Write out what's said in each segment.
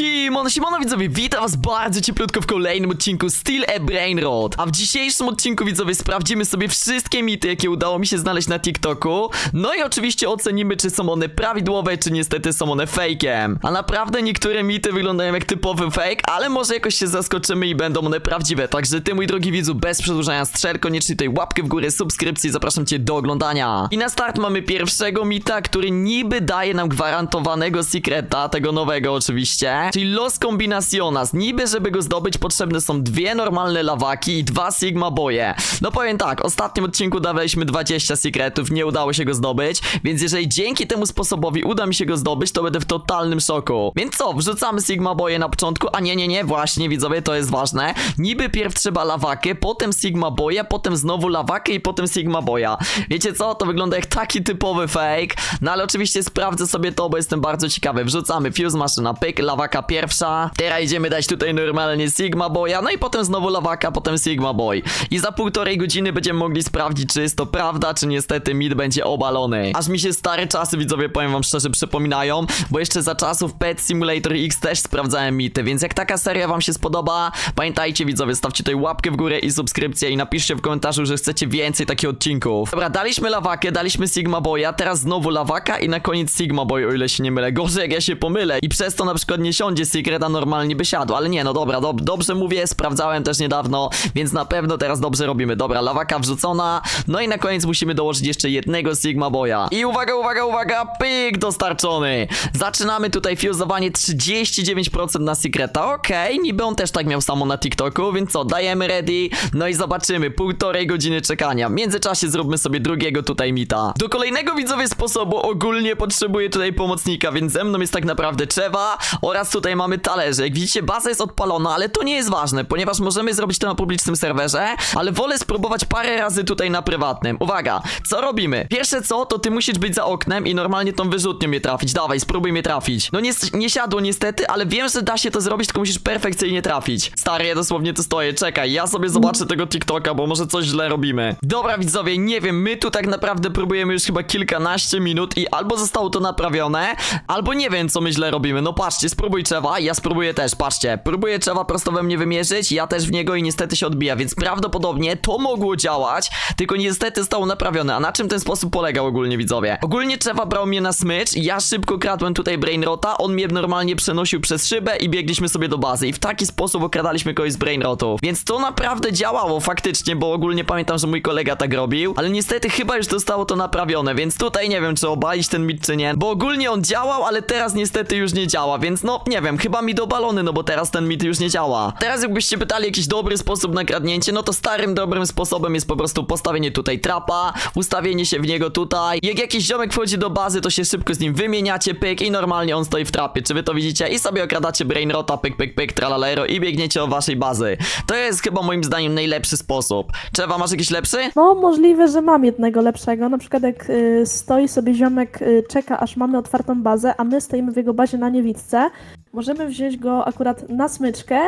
Simon, Simono widzowie, witam was bardzo cieplutko w kolejnym odcinku Steel a Brain Rot. A w dzisiejszym odcinku widzowie sprawdzimy sobie wszystkie mity, jakie udało mi się znaleźć na TikToku. No i oczywiście ocenimy, czy są one prawidłowe, czy niestety są one fejkiem. A naprawdę niektóre mity wyglądają jak typowy fake, ale może jakoś się zaskoczymy i będą one prawdziwe. Także ty, mój drogi widzu, bez przedłużania strzel, koniecznie tej łapkę w górę, subskrypcji, zapraszam cię do oglądania. I na start mamy pierwszego mita, który niby daje nam gwarantowanego secreta, tego nowego oczywiście, czyli Los Combinacionas. Niby, żeby go zdobyć, potrzebne są dwie normalne lawaki i dwa Sigma boje. No powiem tak, w ostatnim odcinku dawaliśmy 20 secretów, nie udało się go zdobyć, więc jeżeli dzięki temu sposobowi uda mi się go zdobyć, to będę w totalnym szoku. Więc co, wrzucamy Sigma boje na początku, a nie, nie, nie, właśnie widzowie, to jest ważne. Niby pierw trzeba lawakę, potem Sigma boja, potem znowu lawakę i potem Sigma boja. Wiecie co, to wygląda jak taki typowy fake, no ale oczywiście sprawdzę sobie to, bo jestem bardzo ciekawy. Wrzucamy fuse maszyna, pyk, lawaka pierwsza. Teraz idziemy dać tutaj normalnie Sigma boya, no i potem znowu lawaka, potem Sigma boy. I za półtorej godziny będziemy mogli sprawdzić, czy jest to prawda, czy niestety mit będzie obalony. Aż mi się stare czasy, widzowie, powiem wam szczerze, przypominają, bo jeszcze za czasów Pet Simulator X też sprawdzałem mity, więc jak taka seria wam się spodoba, pamiętajcie widzowie, stawcie tutaj łapkę w górę i subskrypcję i napiszcie w komentarzu, że chcecie więcej takich odcinków. Dobra, daliśmy lawakę, daliśmy Sigma Boya, teraz znowu lawaka i na koniec Sigma Boy, o ile się nie mylę. Gorzej jak ja się pomylę i przez to na przykład nie siądzie Secret, a normalnie by siadł, ale nie, no dobra, dob dobrze mówię, sprawdzałem też niedawno, więc na pewno teraz dobrze robimy. Dobra, lawaka wrzucona, no i na koniec musimy dołożyć jeszcze jednego Sigma Boya. I uwaga, uwaga, uwaga, pyk dostarczony. Zaczynamy tutaj fuzowanie 39% na Secreta, okej, niby on też tak miał samo na TikToku, więc co, dajemy ready, no i zobaczymy, półtorej godziny czekania. W międzyczasie zróbmy sobie drugiego tutaj mita. Do kolejnego widzowie sposobu ogólnie potrzebuję tutaj pomocnika, więc ze mną jest tak naprawdę Czewa oraz tutaj mamy talerze. Jak widzicie, baza jest odpalona, ale to nie jest ważne, ponieważ możemy zrobić to na publicznym serwerze, ale wolę spróbować parę razy tutaj na prywatnym. Uwaga, co robimy? Pierwsze co, to ty musisz być za oknem i normalnie tą wyrzutnią mnie trafić. Dawaj, spróbuj mnie trafić. No nie, nie siadło niestety, ale wiem, że da się to zrobić, tylko musisz perfekcyjnie trafić. Stary, ja dosłownie tu stoję, czekaj, ja sobie zobaczę tego TikToka, bo może coś źle robimy. Dobra, widzowie, nie wiem, my tu tak naprawdę próbujemy już chyba kilkanaście minut i albo zostało to naprawione, albo nie wiem, co my źle robimy. No patrzcie, spróbuj Czewa, ja spróbuję też, patrzcie. Próbuję Czewa prosto we mnie wymierzyć, ja też w niego i niestety się odbija, więc prawdopodobnie to mogło działać, tylko niestety zostało naprawione. A na czym ten sposób polegał ogólnie, widzowie? Ogólnie Czewa brał mnie na smycz, ja szybko kradłem tutaj Brainrota, on mnie normalnie przenosił przez szybę i biegliśmy sobie do bazy i w taki sposób okradaliśmy kogoś z Brainrotów. Więc to naprawdę działało faktycznie, bo ogólnie pamiętam, że mój kolega tak robił, ale niestety chyba już zostało to naprawione, więc tutaj nie wiem, czy obalić ten mit, czy nie, bo ogólnie on działał, ale teraz niestety już nie działa, więc no, nie wiem, chyba mi dobalony, no bo teraz ten mit już nie działa. Teraz jakbyście pytali jakiś dobry sposób na kradnięcie, no to starym dobrym sposobem jest po prostu postawienie tutaj trapa, ustawienie się w niego tutaj. Jak jakiś ziomek wchodzi do bazy, to się szybko z nim wymieniacie, pyk i normalnie on stoi w trapie. Czy wy to widzicie? I sobie okradacie brainrota, pyk, pyk, pyk, tralalero i biegniecie do waszej bazy. To jest chyba moim zdaniem najlepszy sposób. Czewa, masz jakiś lepszy? No, możliwe, że mam jednego lepszego. Na przykład jak y, stoi sobie ziomek, y, czeka aż mamy otwartą bazę, a my stoimy w jego bazie na niewidce, możemy wziąć go akurat na smyczkę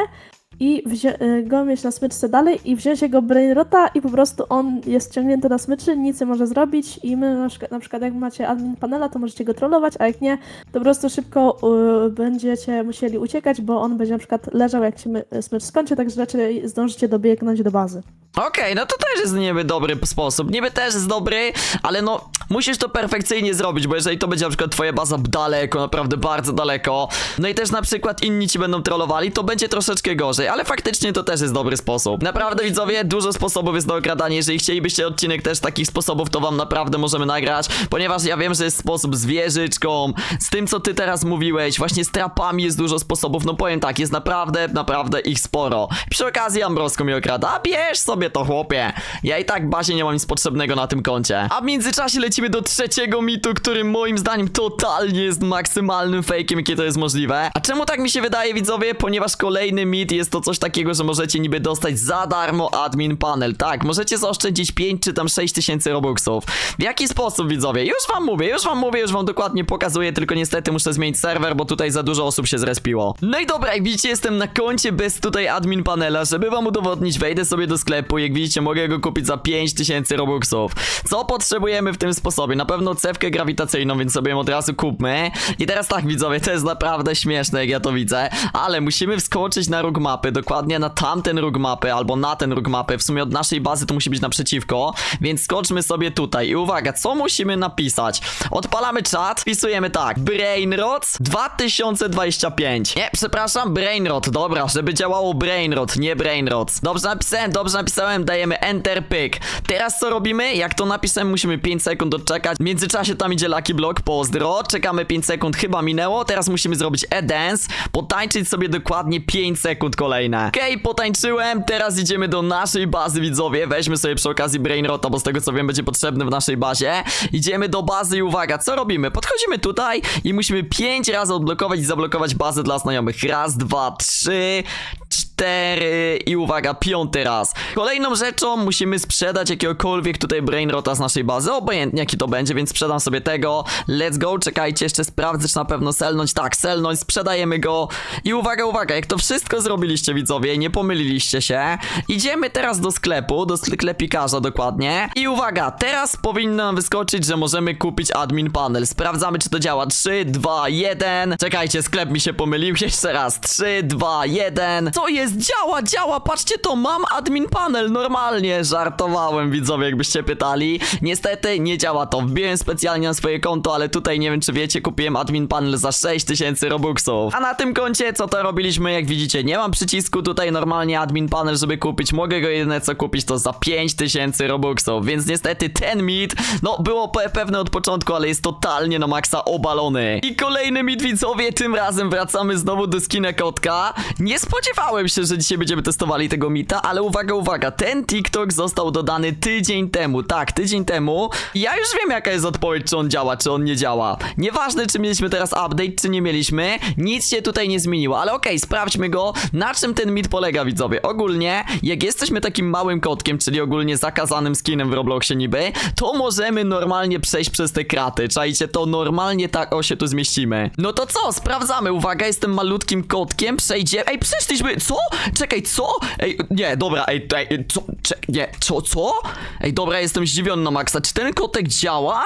i y, go mieć na smyczce dalej i wziąć jego brainrota i po prostu on jest ciągnięty na smyczy, nic nie może zrobić i my na przykład, na przykład jak macie admin panela, to możecie go trollować, a jak nie, to po prostu szybko y, będziecie musieli uciekać, bo on będzie na przykład leżał jak się my, smycz skończy, także raczej zdążycie dobiegnąć do bazy. Okej, no to też jest niby dobry sposób. Niby też jest dobry, ale no musisz to perfekcyjnie zrobić, bo jeżeli to będzie na przykład twoja baza daleko, naprawdę bardzo daleko, no i też na przykład inni ci będą trollowali, to będzie troszeczkę gorzej, ale faktycznie to też jest dobry sposób. Naprawdę widzowie, dużo sposobów jest na okradanie, jeżeli chcielibyście odcinek też takich sposobów, to wam naprawdę możemy nagrać, ponieważ ja wiem, że jest sposób z wieżyczką, z tym co ty teraz mówiłeś, właśnie z trapami jest dużo sposobów, no powiem tak, jest naprawdę, naprawdę ich sporo. Przy okazji Ambrosko mi okrada, a bierz sobie to chłopie. Ja i tak bazie nie mam nic potrzebnego na tym koncie. A w międzyczasie lecimy do trzeciego mitu, który moim zdaniem totalnie jest maksymalnym fejkiem, jakie to jest możliwe. A czemu tak mi się wydaje widzowie? Ponieważ kolejny mit jest to coś takiego, że możecie niby dostać za darmo admin panel. Tak, możecie zaoszczędzić 5 czy tam 6 tysięcy robuxów. W jaki sposób widzowie? Już wam mówię, już wam mówię, już wam dokładnie pokazuję, tylko niestety muszę zmienić serwer, bo tutaj za dużo osób się zrespiło. No i dobra, jak widzicie jestem na koncie bez tutaj admin panela, żeby wam udowodnić, wejdę sobie do sklepu, jak widzicie mogę go kupić za 5000 robuxów. Co potrzebujemy w tym sposobie. Na pewno cewkę grawitacyjną, więc sobie ją od razu kupmy. I teraz tak, widzowie, to jest naprawdę śmieszne, jak ja to widzę, ale musimy wskoczyć na róg mapy, dokładnie na tamten róg mapy, albo na ten róg mapy. W sumie od naszej bazy to musi być naprzeciwko, więc skoczmy sobie tutaj. I uwaga, co musimy napisać? Odpalamy czat, wpisujemy tak, Brainrots 2025. Nie, przepraszam, Brainrot, dobra, żeby działało Brainrot, nie Brainrots. Dobrze napisałem, dobrze napisałem, dajemy Enter Pyk. Teraz co robimy? Jak to napisałem, musimy 5 sekund odczekać. W międzyczasie tam idzie Lucky Block, pozdro. Czekamy 5 sekund, chyba minęło. Teraz musimy zrobić e-dance, potańczyć sobie dokładnie 5 sekund kolejne. Okej, potańczyłem, teraz idziemy do naszej bazy, widzowie. Weźmy sobie przy okazji Brainrota, bo z tego co wiem będzie potrzebny w naszej bazie. Idziemy do bazy i uwaga, co robimy? Podchodzimy tutaj i musimy 5 razy odblokować i zablokować bazę dla znajomych. Raz, dwa, trzy, cztery i uwaga, piąty raz. Kolejną rzeczą musimy sprzedać jakiegokolwiek tutaj brainrota z naszej bazy, obojętnie jaki to będzie, więc sprzedam sobie tego. Let's go, czekajcie, jeszcze sprawdzę, czy na pewno selnąć. Tak, selnąć, sprzedajemy go. I uwaga, uwaga, jak to wszystko zrobiliście, widzowie, nie pomyliliście się. Idziemy teraz do sklepu, do sklepikarza dokładnie. I uwaga, teraz powinno nam wyskoczyć, że możemy kupić admin panel. Sprawdzamy, czy to działa. 3, 2, 1. Czekajcie, sklep mi się pomylił. Jeszcze raz. 3, 2, 1. Co jest? Działa, działa. Patrzcie to, mam admin panel. Normalnie. Żartowałem, widzowie, jakbyście pytali. Niestety nie działa to. Wbiłem specjalnie na swoje konto, ale tutaj nie wiem, czy wiecie, kupiłem admin panel za 6000 robuxów. A na tym koncie, co to robiliśmy, jak widzicie, nie mam przycisku tutaj normalnie admin panel, żeby kupić. Mogę go jedyne co kupić to za 5000 robuxów, więc niestety ten mit, no było pe pewne od początku, ale jest totalnie na maksa obalony. I kolejny mit widzowie, tym razem wracamy znowu do skina kotka. Nie spodziewałem się, że dzisiaj będziemy testowali tego mita, ale uwaga, uwaga, ten TikTok został dodany tydzień temu, tak, tydzień temu. Ja już wiem jaka jest odpowiedź, czy on działa, czy on nie działa. Nieważne, czy mieliśmy teraz update, czy nie mieliśmy, nic się tutaj nie zmieniło, ale okej, sprawdźmy go, na czym ten mit polega widzowie. Ogólnie, jak jesteśmy takim małym kotkiem, czyli ogólnie zakazanym skinem w Robloxie niby, to możemy normalnie przejść przez te kraty, czajcie, to normalnie tak o się tu zmieścimy. No to co, sprawdzamy, uwaga, jestem malutkim kotkiem, przejdzie... Ej, przeszliśmy, co? Czekaj, co? Ej, nie, dobra, ej, ej, co? Cze nie, co, co? Ej, dobra, jestem zdziwiony na maksa, czy ten kotek działa?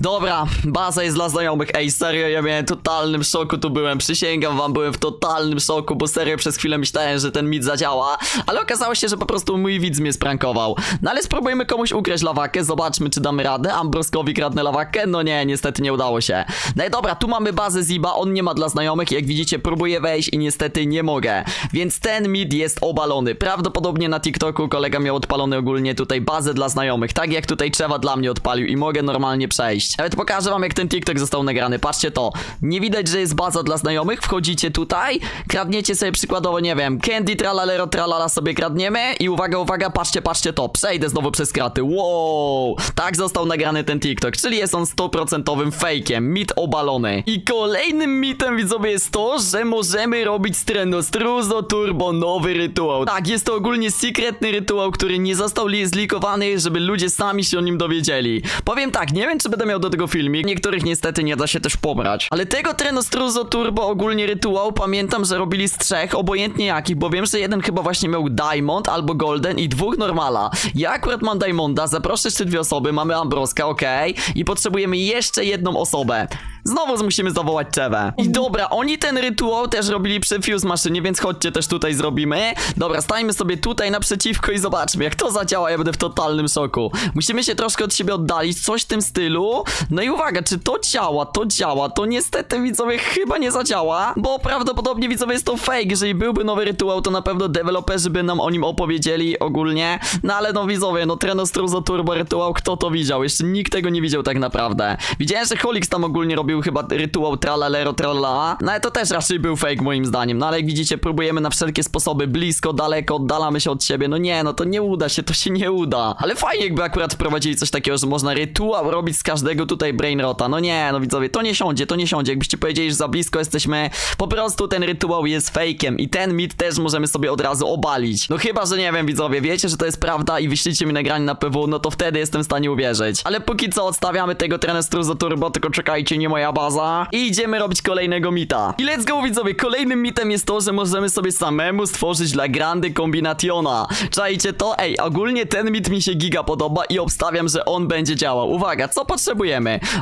Dobra, baza jest dla znajomych, ej, serio, ja miałem totalnym szoku tu byłem, przysięgam wam, byłem w totalnym szoku, bo serio przez chwilę myślałem, że ten mit zadziała, ale okazało się, że po prostu mój widz mnie sprankował. No ale spróbujmy komuś ukraść lawakę, zobaczmy, czy damy radę, Ambroskowi kradnę lawakę, no nie, niestety nie udało się. No i dobra, tu mamy bazę Ziba, on nie ma dla znajomych, jak widzicie, próbuję wejść i niestety nie mogę, więc ten mit jest obalony. Prawdopodobnie na TikToku kolega miał odpalony ogólnie tutaj bazę dla znajomych, tak jak tutaj Trzewa dla mnie odpalił i mogę normalnie przejść. Nawet pokażę wam, jak ten TikTok został nagrany, patrzcie to. Nie widać, że jest baza dla znajomych, wchodzicie tutaj, kradniecie sobie przykładowo, nie wiem, Candy Tralalero Tralala sobie kradniemy i uwaga, uwaga, patrzcie, patrzcie to, przejdę znowu przez kraty, wow! Tak został nagrany ten TikTok, czyli jest on 100% fejkiem, mit obalony. I kolejnym mitem, widzowie, jest to, że możemy robić z Trenostruzo Turbo nowy rytuał. Tak, jest to ogólnie sekretny rytuał, który nie został li zlikowany, żeby ludzie sami się o nim dowiedzieli. Powiem tak, nie wiem, czy będę miał do tego filmik, niektórych niestety nie da się też pobrać. Ale tego Trenostruzo Turbo ogólnie rytuał pamiętam, że robili z trzech, obojętnie jakich, bo wiem, że jeden chyba właśnie miał Diamond albo Golden i dwóch normala. Ja akurat mam Diamonda, zaproszę jeszcze dwie osoby, mamy Ambroska, okej, i potrzebujemy jeszcze jedną osobę. Znowu musimy zawołać Czewę. I dobra, oni ten rytuał też robili przy Fuse maszynie, więc chodźcie też tutaj zrobimy. Dobra, stajmy sobie tutaj naprzeciwko i zobaczmy, jak to zadziała, ja będę w totalnym szoku. Musimy się troszkę od siebie oddalić, coś w tym stylu. No i uwaga, czy to działa? To działa. To niestety, widzowie, chyba nie zadziała, bo prawdopodobnie, widzowie, jest to fake. Jeżeli byłby nowy rytuał, to na pewno deweloperzy by nam o nim opowiedzieli ogólnie. No ale no, widzowie, no Trenostruzo Turbo rytuał, kto to widział? Jeszcze nikt tego nie widział tak naprawdę. Widziałem, że Holix tam ogólnie robił chyba rytuał tralalero tralala, no ale to też raczej był fake moim zdaniem. No ale jak widzicie, próbujemy na wszelkie sposoby, blisko, daleko, oddalamy się od siebie. No nie, no to nie uda się, to się nie uda. Ale fajnie jakby akurat wprowadzili coś takiego, że można rytuał robić z każdego tutaj brainrota. No nie, no widzowie, to nie siądzie, to nie siądzie. Jakbyście powiedzieli, że za blisko jesteśmy, po prostu ten rytuał jest fake'iem i ten mit też możemy sobie od razu obalić. No chyba, że nie wiem, widzowie, wiecie, że to jest prawda i wyślijcie mi nagranie na PW, no to wtedy jestem w stanie uwierzyć. Ale póki co odstawiamy tego Trenestruzo Turbo, tylko czekajcie, nie moja baza. I idziemy robić kolejnego mita. I let's go, widzowie, kolejnym mitem jest to, że możemy sobie samemu stworzyć La Grande Combinationa. Czajcie to? Ej, ogólnie ten mit mi się giga podoba i obstawiam, że on będzie działał. Uwaga, co potrzebujemy?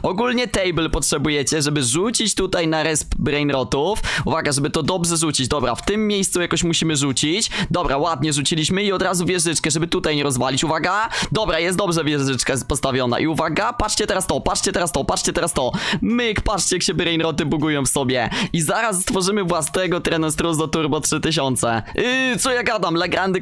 Ogólnie table potrzebujecie, żeby rzucić tutaj na resp brainrotów. Uwaga, żeby to dobrze rzucić. Dobra, w tym miejscu jakoś musimy rzucić. Dobra, ładnie rzuciliśmy i od razu wieżyczkę, żeby tutaj nie rozwalić. Uwaga! Dobra, jest dobrze wieżyczka postawiona. I uwaga, patrzcie teraz to, patrzcie teraz to, patrzcie teraz to. Myk, patrzcie jak się brainroty bugują w sobie. I zaraz stworzymy własnego Trenostruzo Turbo 3000. Yy, co ja gadam? La Grande.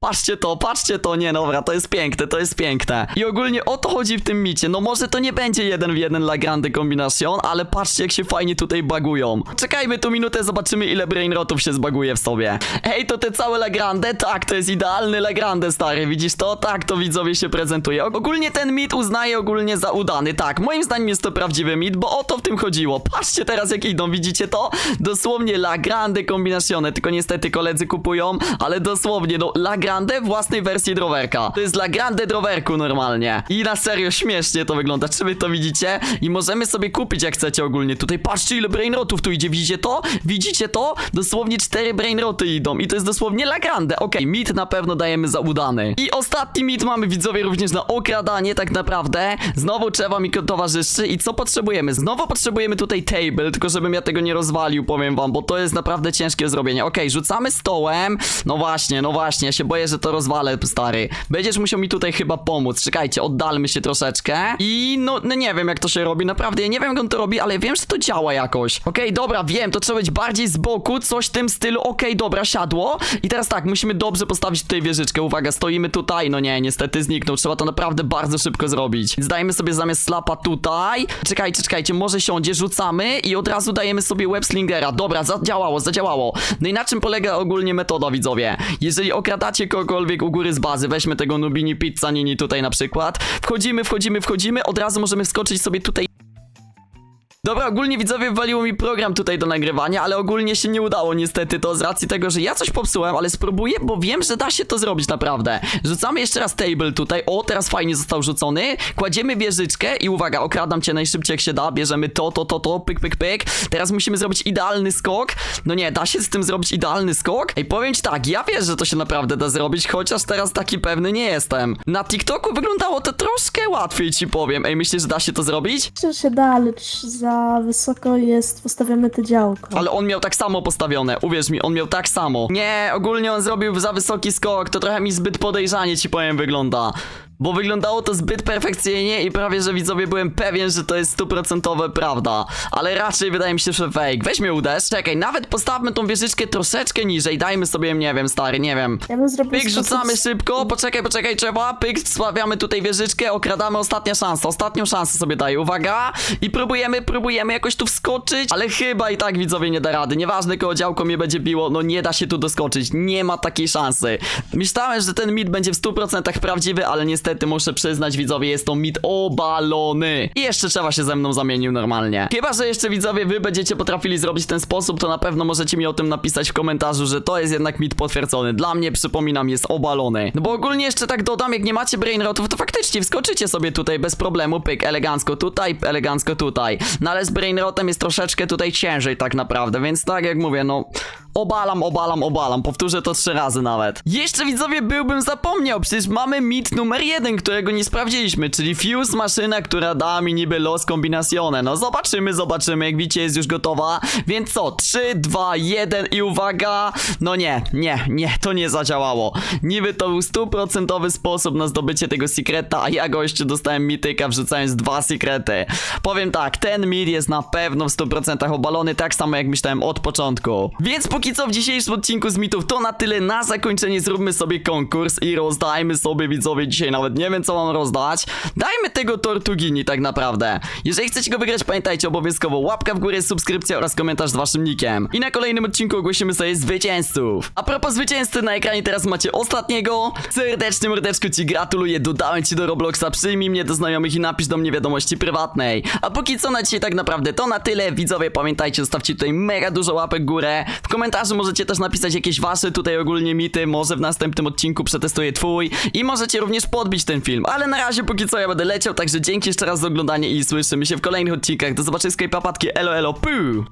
Patrzcie to, patrzcie to. Nie, dobra, to jest piękne, to jest piękne. I ogólnie o to chodzi w tym micie. No może to nie będzie jeden w jeden La Grande Combinacion, ale patrzcie jak się fajnie tutaj bagują. Czekajmy tu minutę, zobaczymy ile brainrotów się zbaguje w sobie. Ej, to te całe La Grande? Tak, to jest idealny La Grande, stary. Widzisz to? Tak, to widzowie się prezentuje. Ogólnie ten mit uznaję ogólnie za udany. Tak, moim zdaniem jest to prawdziwy mit, bo o to w tym chodziło. Patrzcie teraz jak idą, widzicie to? Dosłownie La Grande Combinazione, tylko niestety koledzy kupują, ale dosłownie, no La Grande własnej wersji drowerka. To jest La Grande drowerku normalnie. I na serio śmiesznie to wygląda, czy wy to widzicie? I możemy sobie kupić jak chcecie ogólnie. Tutaj patrzcie ile brainrotów tu idzie, widzicie to? Widzicie to? Dosłownie cztery brainroty idą i to jest dosłownie La Grande. Okej, mit na pewno dajemy za udany. I ostatni mit mamy widzowie również na okradanie tak naprawdę. Znowu trzeba mi towarzyszy i co potrzebujemy? Znowu potrzebujemy tutaj table, tylko żebym ja tego nie rozwalił, powiem wam, bo to jest naprawdę ciężkie do zrobienia. Okej, rzucamy stołem. No właśnie, no właśnie, ja się boję, że to rozwalę, stary. Będziesz musiał mi tutaj chyba pomóc. Czekajcie, oddalmy się troszeczkę. I no, no nie wiem jak to się robi, naprawdę. Ja nie wiem jak on to robi, ale wiem, że to działa jakoś. Okej, dobra, wiem, to trzeba być bardziej z boku, coś w tym stylu. Okej, dobra, siadło. I teraz tak, musimy dobrze postawić tutaj wieżyczkę. Uwaga, stoimy tutaj. No nie, niestety zniknął. Trzeba to naprawdę bardzo szybko zrobić. Dajmy sobie zamiast slapa tutaj. Czekajcie, czekajcie, może siądzie, rzucamy i od razu dajemy sobie web slingera. Dobra, zadziałało, zadziałało. No i na czym polega ogólnie metoda, widzowie? Jeżeli okradacie kogokolwiek u góry z bazy, weźmy tego Nubini Pizza Nini tutaj na przykład. Wchodzimy, wchodzimy, wchodzimy, od razu możemy wskoczyć sobie tutaj Dobra, ogólnie widzowie waliło mi program tutaj do nagrywania, ale ogólnie się nie udało niestety to z racji tego, że ja coś popsułem, ale spróbuję, bo wiem, że da się to zrobić naprawdę. Rzucamy jeszcze raz table tutaj, o teraz fajnie został rzucony, kładziemy wieżyczkę i uwaga, okradam cię najszybciej jak się da, bierzemy to, to, to, to, pyk, pyk, pyk. Teraz musimy zrobić idealny skok, no nie, da się z tym zrobić idealny skok? Ej, powiem ci tak, ja wiesz, że to się naprawdę da zrobić, chociaż teraz taki pewny nie jestem. Na TikToku wyglądało to troszkę łatwiej ci powiem, ej, myślisz, że da się to zrobić? Myślę, się da, lecz za wysoko jest postawione to działko. Ale on miał tak samo postawione, uwierz mi, on miał tak samo. Nie, ogólnie on zrobił za wysoki skok, to trochę mi zbyt podejrzanie ci powiem wygląda. Bo wyglądało to zbyt perfekcyjnie i prawie, że widzowie byłem pewien, że to jest stuprocentowe prawda. Ale raczej wydaje mi się, że fake. Weź mnie uderz. Czekaj, nawet postawmy tą wieżyczkę troszeczkę niżej. Dajmy sobie, nie wiem, stary, nie wiem. Ja bym zrobił Pyk, sposób- rzucamy szybko, poczekaj, poczekaj, trzeba, pyk, sławiamy tutaj wieżyczkę, okradamy ostatnia szansa, ostatnią szansę sobie daję, uwaga, i próbujemy, próbujemy jakoś tu wskoczyć, ale chyba i tak widzowie nie da rady, nieważne koło działko mnie będzie biło, no nie da się tu doskoczyć, nie ma takiej szansy. Myślałem, że ten mit będzie w 100% prawdziwy, ale niestety muszę przyznać widzowie, jest to mit obalony. I jeszcze trzeba się ze mną zamienił normalnie. Chyba, że jeszcze widzowie wy będziecie potrafili zrobić w ten sposób, to na pewno możecie mi o tym napisać w komentarzu, że to jest jednak mit potwierdzony. Dla mnie, przypominam, jest obalony. No bo ogólnie jeszcze tak dodam, jak nie macie brainrotów, to faktycznie wskoczycie sobie tutaj bez problemu, pyk, elegancko tutaj, elegancko tutaj. No ale z brainrotem jest troszeczkę tutaj ciężej tak naprawdę, więc tak jak mówię, no... Obalam, obalam, obalam. Powtórzę to trzy razy nawet. Jeszcze widzowie byłbym zapomniał, przecież mamy mit numer jeden, którego nie sprawdziliśmy, czyli Fuse maszyna, która da mi niby los kombinacione. No zobaczymy, zobaczymy, jak widzicie jest już gotowa. Więc co? 3, 2, 1 i uwaga! No nie, nie, nie, to nie zadziałało. Niby to był stuprocentowy sposób na zdobycie tego sekreta, a ja gościu dostałem mityka wrzucając dwa sekrety. Powiem tak, ten mit jest na pewno w 100% obalony, tak samo jak myślałem od początku. Więc póki co w dzisiejszym odcinku z mitów to na tyle. Na zakończenie zróbmy sobie konkurs i rozdajmy sobie widzowie dzisiaj nawet nie wiem co mam rozdać. Dajmy tego Tortugini tak naprawdę. Jeżeli chcecie go wygrać, pamiętajcie obowiązkowo łapka w górę, subskrypcja oraz komentarz z waszym nickiem. I na kolejnym odcinku ogłosimy sobie zwycięzców. A propos zwycięzcy, na ekranie teraz macie ostatniego. Serdecznie mordeczko ci gratuluję, dodałem ci do Robloxa, przyjmij mnie do znajomych i napisz do mnie wiadomości prywatnej. A póki co na dzisiaj tak naprawdę to na tyle. Widzowie, pamiętajcie, zostawcie tutaj mega dużo łapek w górę. W komentarzu możecie też napisać jakieś wasze tutaj ogólnie mity, może w następnym odcinku przetestuję twój i możecie również podbić ten film. Ale na razie póki co ja będę leciał, także dzięki jeszcze raz za oglądanie i słyszymy się w kolejnych odcinkach. Do zobaczenia, papatki, elo elo, puu!